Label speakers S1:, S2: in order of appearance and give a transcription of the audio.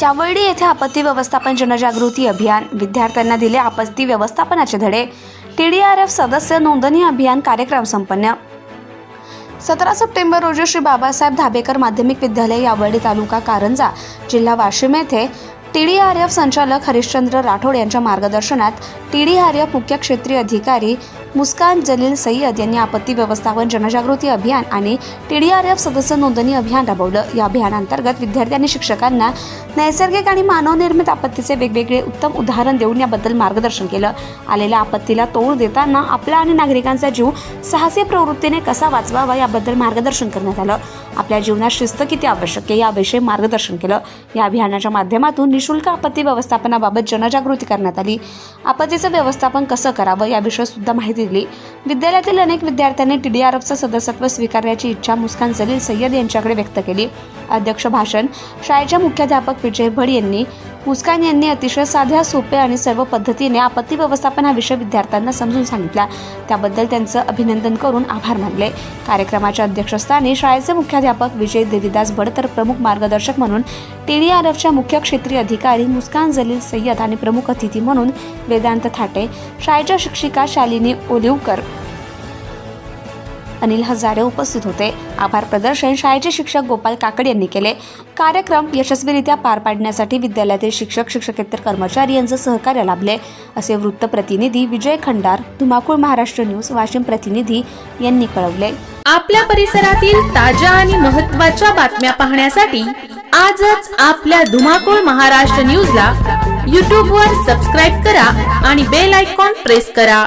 S1: यावेळी येथे आपत्ती व्यवस्थापन जनजागृती अभियान. विद्यार्थ्यांना दिले आपत्ती व्यवस्थापनाचे धडे. टी डी आर एफ सदस्य नोंदणी अभियान कार्यक्रम संपन्न. सतरा सप्टेंबर रोजी श्री बाबासाहेब धाबेकर माध्यमिक विद्यालय यावर्डी तालुका कारंजा जिल्हा वाशिम येथे टी डी आर एफ संचालक हरिश्चंद्र राठोड यांच्या मार्गदर्शनात टी डी आर एफ मुख्य क्षेत्रीय अधिकारी मुस्कान जलील सय्यद यांनी आपत्ती व्यवस्थापन जनजागृती अभियान आणि टी डी आर एफ सदस्य नोंदणी अभियान राबवलं. या अभियानांतर्गत विद्यार्थी आणि शिक्षकांना नैसर्गिक आणि मानवनिर्मित आपत्तीचे वेगवेगळे उत्तम उदाहरण देऊन याबद्दल मार्गदर्शन केलं. आलेल्या आपत्तीला तोड देताना आपला आणि नागरिकांचा जीव साहसी प्रवृत्तीने कसा वाचवावा याबद्दल मार्गदर्शन करण्यात आलं. आपल्या जीवनात शिस्त किती आवश्यक आहे याविषयी मार्गदर्शन केलं. या अभियानाच्या माध्यमातून निशुल्क आपत्ती व्यवस्थापनाबाबत जनजागृती करण्यात आली. आपत्तीचं व्यवस्थापन कसं करावं याविषयी सुद्धा माहिती दिली. विद्यालयातील अनेक विद्यार्थ्यांनी टी डी आर एफचं सदस्यत्व स्वीकारण्याची इच्छा मुस्कान जलील सय्यद यांच्याकडे व्यक्त केली. अध्यक्ष भाषण शाळेच्या मुख्याध्यापक विजय भड यांनी मुस्कान यांनी अतिशय साध्या सोप्या आणि सर्व पद्धतीने आपत्ती व्यवस्थापन हा विषय विद्यार्थ्यांना समजून सांगितला. त्याबद्दल त्यांचं अभिनंदन करून आभार मानले. कार्यक्रमाच्या अध्यक्षस्थानी शाळेचे मुख्याध्यापक विजय देवीदास बड तर प्रमुख मार्गदर्शक म्हणून टी डी आर एफच्या मुख्य क्षेत्रीय अधिकारी मुस्कान जलील सय्यद आणि प्रमुख अतिथी म्हणून वेदांत थाटे. शाळेच्या शिक्षिका शालिनी ओलिवकर. अनिल हजारे उपस्थित होते. आभार प्रदर्शन शाळेचे शिक्षक गोपाल काकड यांनी केले. कार्यक्रम यशस्वीरित्या पार पाडण्यासाठी विद्यालयातील शिक्षक शिक्षकेतर कर्मचारी यांचं सहकार्य लाभले. असे वृत्त प्रतिनिधी विजय खंडार धुमाकूळ महाराष्ट्र न्यूज वाशिम प्रतिनिधी यांनी कळवले.
S2: आपल्या परिसरातील ताज्या आणि महत्त्वाच्या बातम्या पाहण्यासाठी आजच आपल्या धुमाकूळ महाराष्ट्र न्यूजला यूट्यूबवर सबस्क्राईब करा आणि बेल आयकॉन प्रेस करा.